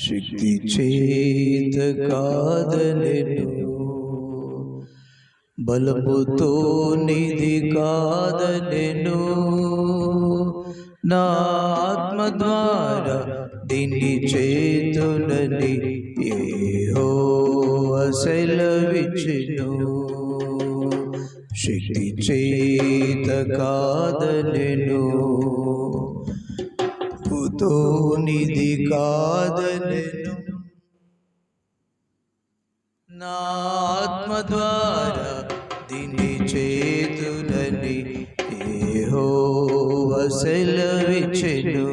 శక్తి చేత కాదనెను బలముతో నిధి కాదనెను నా ఆత్మ ద్వారా దీన్ని చేతునని ఏహో సెలవిచ్చెను శక్తి చేత కాదనెను పుతో నిధి కాదనెను. నా ఆత్మ ద్వారా దీన్ని చేతులని ఏహో సెలవిచ్చెను.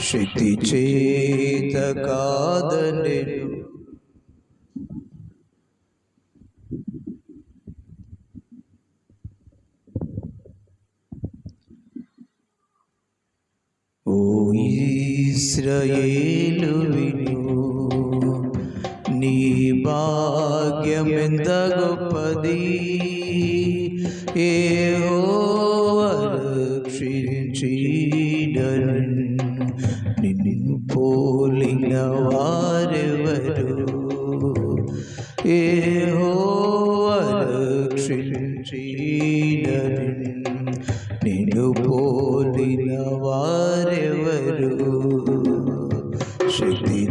శక్తి చేత కాదలను ఇస్రయేలు విను. నీ భాగ్యమెంత గొప్పది. ఏ రక్షించినను. నిన్ను పోలిన వారెవరు. ఏ రక్షించినను. నిన్ను పోలిన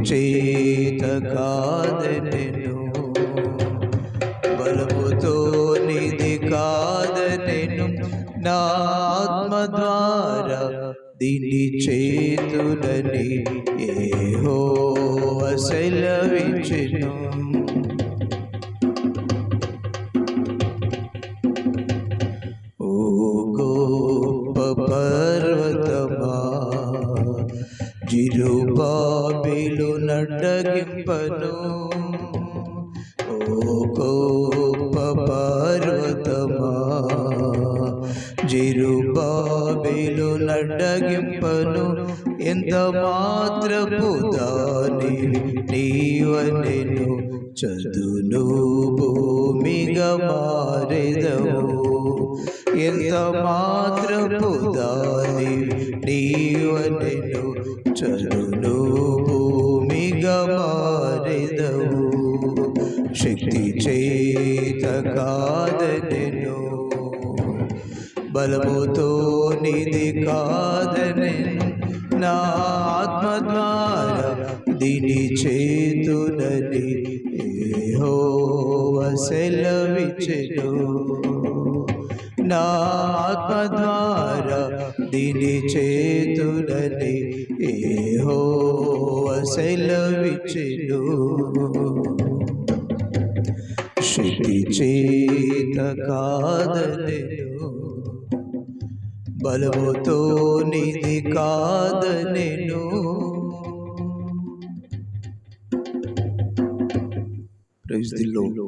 చేత కాదనెను బలముతో నిధి కాదనెను నా ఆత్మ ద్వారా దీని చేతులని ఏహో సెలవించెను ఓ గొప్ప పర్వతమా జిరుబాబిలు నడ్డగింపను. ఓ గోప పార్వతమా. జిరుబాబిలు నడ్డగింపను. ఎంత మాత్రపు దాని నీవనెను చదును భూమిగా మారెదవు ఎంత మాత్రపు దాని నీవనెను చదును భూమిగా మారెదవు శక్తి చేత కాదనెను బలముతో నిధి కాదనెను నా ఆత్మ ద్వారా దీని చేతులని ఏహో సెలవిచ్చెను నా ఆత్మ ద్వారా దీని చేతులని ఏహో సెలవిచ్చెను. శక్తి చేత కాదనెను. బలముతో నిధి కాదనెను. Praise the Lord